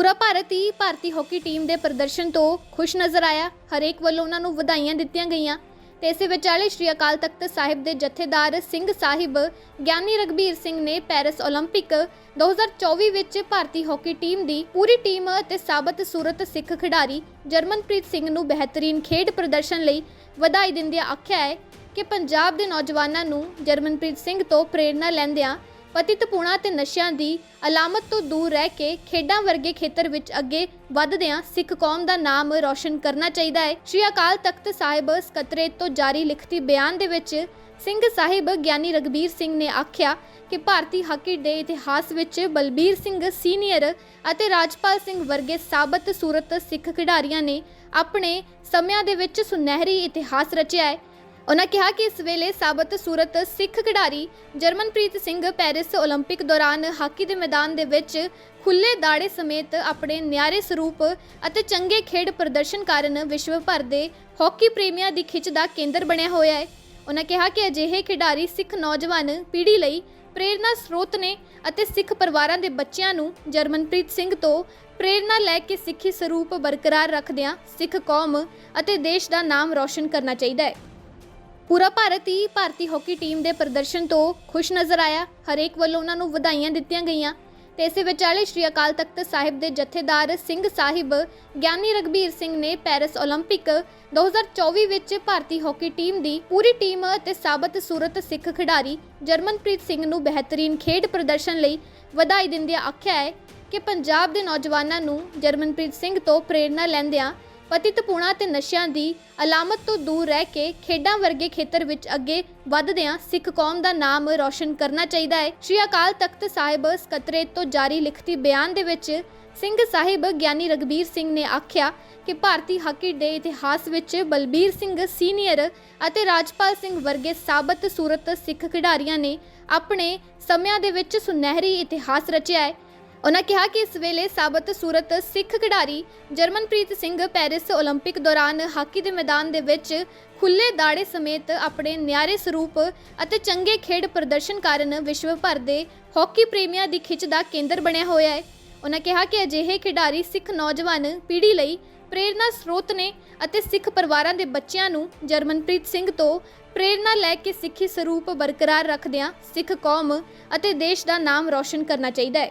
ਪੂਰਾ ਭਾਰਤ ਹੀ ਭਾਰਤੀ ਹਾਕੀ ਟੀਮ ਦੇ ਪ੍ਰਦਰਸ਼ਨ ਤੋਂ ਖੁਸ਼ ਨਜ਼ਰ ਆਇਆ ਹਰੇਕ ਵੱਲੋਂ ਉਹਨਾਂ ਨੂੰ ਵਧਾਈਆਂ ਦਿੱਤੀਆਂ ਗਈਆਂ ਤੇ ਇਸੇ ਵਿਚਾਲੇ ਸ਼੍ਰੀ ਅਕਾਲ ਤਖਤ ਸਾਹਿਬ ਦੇ ਜਥੇਦਾਰ ਸਿੰਘ ਸਾਹਿਬ ਗਿਆਨੀ ਰਗਬੀਰ ਸਿੰਘ ਨੇ ਪੈਰਿਸ 올림픽 2024 ਵਿੱਚ ਭਾਰਤੀ ਹਾਕੀ ਟੀਮ ਦੀ ਪੂਰੀ ਟੀਮ ਅਤੇ ਸਾਬਤ ਸੂਰਤ ਸਿੱਖ ਖਿਡਾਰੀ ਜਰਮਨਪ੍ਰੀਤ ਸਿੰਘ ਨੂੰ ਬਿਹਤਰੀਨ ਖੇਡ ਪ੍ਰਦਰਸ਼ਨ ਲਈ ਵਧਾਈ ਦਿੰਦਿਆਂ ਆਖਿਆ ਹੈ ਕਿ ਪੰਜਾਬ ਦੇ ਨੌਜਵਾਨਾਂ ਨੂੰ ਜਰਮਨਪ੍ਰੀਤ ਸਿੰਘ ਤੋਂ ਪ੍ਰੇਰਣਾ ਲੈਂਦਿਆਂ ਪਤਿਤਪੂਣਾ ਤੇ ਨਸ਼ਿਆਂ ਦੀ ਅਲਾਮਤ ਤੋਂ ਦੂਰ ਰਹਿ ਕੇ ਖੇਡਾਂ ਵਰਗੇ ਖੇਤਰ ਵਿੱਚ ਅੱਗੇ ਵੱਧਦਿਆਂ ਸਿੱਖ ਕੌਮ ਦਾ ਨਾਮ ਰੌਸ਼ਨ ਕਰਨਾ ਚਾਹੀਦਾ ਹੈ। ਸ਼੍ਰੀ ਅਕਾਲ ਤਖਤ ਸਾਹਿਬ ਸਕੱਤਰੇ ਤੋਂ ਜਾਰੀ ਲਿਖਤੀ ਬਿਆਨ ਦੇ ਵਿੱਚ ਸਿੰਘ ਸਾਹਿਬ ਗਿਆਨੀ ਰਗਬੀਰ ਸਿੰਘ ਨੇ ਆਖਿਆ ਕਿ ਭਾਰਤੀ ਹਾਕੀ ਦੇ ਇਤਿਹਾਸ ਵਿੱਚ ਬਲਬੀਰ ਸਿੰਘ ਸੀਨੀਅਰ ਅਤੇ ਰਾਜਪਾਲ ਸਿੰਘ ਵਰਗੇ ਸਾਬਤ ਸੂਰਤ ਸਿੱਖ ਖਿਡਾਰੀਆਂ ਨੇ ਆਪਣੇ ਸਮਿਆਂ ਦੇ ਵਿੱਚ ਸੁਨਹਿਰੀ ਇਤਿਹਾਸ ਰਚਿਆ ਹੈ। ਉਹਨਾਂ ਕਿਹਾ ਕਿ ਇਸ ਵੇਲੇ ਸਾਬਤ ਸੂਰਤ ਸਿੱਖ ਖਿਡਾਰੀ ਜਰਮਨਪ੍ਰੀਤ ਸਿੰਘ ਪੈਰਿਸ 올림픽 ਦੌਰਾਨ ਹਾਕੀ ਦੇ ਮੈਦਾਨ ਦੇ ਵਿੱਚ ਖੁੱਲੇ ਦਾੜੇ ਸਮੇਤ ਆਪਣੇ ਨਿਆਰੇ ਸਰੂਪ ਅਤੇ ਚੰਗੇ ਖੇਡ ਪ੍ਰਦਰਸ਼ਨ ਕਾਰਨ ਵਿਸ਼ਵ ਭਰ ਦੇ ਹਾਕੀ ਪ੍ਰੇਮੀਆਂ ਦੀ ਖਿੱਚ ਦਾ ਕੇਂਦਰ ਬਣਿਆ ਹੋਇਆ ਹੈ ਉਹਨਾਂ ਕਿਹਾ ਕਿ ਅਜਿਹੇ ਖਿਡਾਰੀ ਸਿੱਖ ਨੌਜਵਾਨ ਪੀੜ੍ਹੀ ਲਈ ਪ੍ਰੇਰਨਾ ਸਰੋਤ ਨੇ ਅਤੇ ਸਿੱਖ ਪਰਿਵਾਰਾਂ ਦੇ ਬੱਚਿਆਂ ਨੂੰ ਜਰਮਨਪ੍ਰੀਤ ਸਿੰਘ ਤੋਂ ਪ੍ਰੇਰਨਾ ਲੈ ਕੇ ਸਿੱਖੀ ਸਰੂਪ ਬਰਕਰਾਰ ਰੱਖਦਿਆਂ ਸਿੱਖ ਕੌਮ ਅਤੇ ਦੇਸ਼ ਦਾ ਨਾਮ ਰੌਸ਼ਨ ਕਰਨਾ ਚਾਹੀਦਾ ਹੈ ਪੂਰਾ ਭਾਰਤ ਹੀ ਭਾਰਤੀ ਹਾਕੀ ਟੀਮ ਦੇ ਪ੍ਰਦਰਸ਼ਨ ਤੋਂ ਖੁਸ਼ ਨਜ਼ਰ ਆਇਆ ਹਰੇਕ ਵੱਲੋਂ ਉਹਨਾਂ ਨੂੰ ਵਧਾਈਆਂ ਦਿੱਤੀਆਂ ਗਈਆਂ ਤੇ ਇਸੇ ਵਿਚਾਲੇ ਸ਼੍ਰੀ ਅਕਾਲ ਤਖਤ ਸਾਹਿਬ ਦੇ ਜਥੇਦਾਰ ਸਿੰਘ ਸਾਹਿਬ ਗਿਆਨੀ ਰਗਬੀਰ ਸਿੰਘ ਨੇ ਪੈਰਿਸ 올림픽 2024 ਵਿੱਚ ਭਾਰਤੀ ਹਾਕੀ ਟੀਮ ਦੀ ਪੂਰੀ ਟੀਮ ਅਤੇ ਸਾਬਤ ਸੂਰਤ ਸਿੱਖ ਖਿਡਾਰੀ ਜਰਮਨਪ੍ਰੀਤ ਸਿੰਘ ਨੂੰ ਬਿਹਤਰੀਨ ਖੇਡ ਪ੍ਰਦਰਸ਼ਨ ਲਈ ਵਧਾਈ ਦਿੰਦਿਆਂ ਆਖਿਆ ਹੈ ਕਿ ਪੰਜਾਬ ਦੇ ਨੌਜਵਾਨਾਂ ਨੂੰ ਜਰਮਨਪ੍ਰੀਤ ਸਿੰਘ ਤੋਂ ਪ੍ਰੇਰਣਾ ਲੈਂਦਿਆਂ ਪਤਿਤਪੂਣਾ ਤੇ ਨਸ਼ਿਆਂ ਦੀ ਅਲਾਮਤ ਤੋਂ ਦੂਰ ਰਹਿ ਕੇ ਖੇਡਾਂ ਵਰਗੇ ਖੇਤਰ ਵਿੱਚ ਅੱਗੇ ਵੱਧਦਿਆਂ ਸਿੱਖ ਕੌਮ ਦਾ ਨਾਮ ਰੌਸ਼ਨ ਕਰਨਾ ਚਾਹੀਦਾ ਹੈ। ਸ਼੍ਰੀ ਅਕਾਲ ਤਖਤ ਸਾਹਿਬ ਸਕੱਤਰੇ ਤੋਂ ਜਾਰੀ ਲਿਖਤੀ ਬਿਆਨ ਦੇ ਵਿੱਚ ਸਿੰਘ ਸਾਹਿਬ ਗਿਆਨੀ ਰਗਬੀਰ ਸਿੰਘ ਨੇ ਆਖਿਆ ਕਿ ਭਾਰਤੀ ਹਾਕੀ ਦੇ ਇਤਿਹਾਸ ਵਿੱਚ ਬਲਬੀਰ ਸਿੰਘ ਸੀਨੀਅਰ ਅਤੇ ਰਾਜਪਾਲ ਸਿੰਘ ਵਰਗੇ ਸਾਬਤ ਸੂਰਤ ਸਿੱਖ ਖਿਡਾਰੀਆਂ ਨੇ ਆਪਣੇ ਸਮਿਆਂ ਦੇ ਵਿੱਚ ਸੁਨਹਿਰੀ ਇਤਿਹਾਸ ਰਚਿਆ ਹੈ। ਉਹਨਾਂ ਕਿਹਾ ਕਿ ਇਸ ਵੇਲੇ ਸਾਬਤ ਸੂਰਤ ਸਿੱਖ ਖਿਡਾਰੀ ਜਰਮਨਪ੍ਰੀਤ ਸਿੰਘ ਪੈਰਿਸ 올림픽 ਦੌਰਾਨ ਹਾਕੀ ਦੇ ਮੈਦਾਨ ਦੇ ਵਿੱਚ ਖੁੱਲੇ ਦਾੜੇ ਸਮੇਤ ਆਪਣੇ ਨਿਆਰੇ ਸਰੂਪ ਅਤੇ ਚੰਗੇ ਖੇਡ ਪ੍ਰਦਰਸ਼ਨ ਕਾਰਨ ਵਿਸ਼ਵ ਭਰ ਦੇ ਹਾਕੀ ਪ੍ਰੇਮੀਆਂ ਦੀ ਖਿੱਚ ਦਾ ਕੇਂਦਰ ਬਣਿਆ ਹੋਇਆ ਹੈ ਉਹਨਾਂ ਕਿਹਾ ਕਿ ਅਜਿਹੇ ਖਿਡਾਰੀ ਸਿੱਖ ਨੌਜਵਾਨ ਪੀੜ੍ਹੀ ਲਈ ਪ੍ਰੇਰਨਾ ਸਰੋਤ ਨੇ ਅਤੇ ਸਿੱਖ ਪਰਿਵਾਰਾਂ ਦੇ ਬੱਚਿਆਂ ਨੂੰ ਜਰਮਨਪ੍ਰੀਤ ਸਿੰਘ ਤੋਂ ਪ੍ਰੇਰਨਾ ਲੈ ਕੇ ਸਿੱਖੀ ਸਰੂਪ ਬਰਕਰਾਰ ਰੱਖਦਿਆਂ ਸਿੱਖ ਕੌਮ ਅਤੇ ਦੇਸ਼ ਦਾ ਨਾਮ ਰੌਸ਼ਨ ਕਰਨਾ ਚਾਹੀਦਾ ਹੈ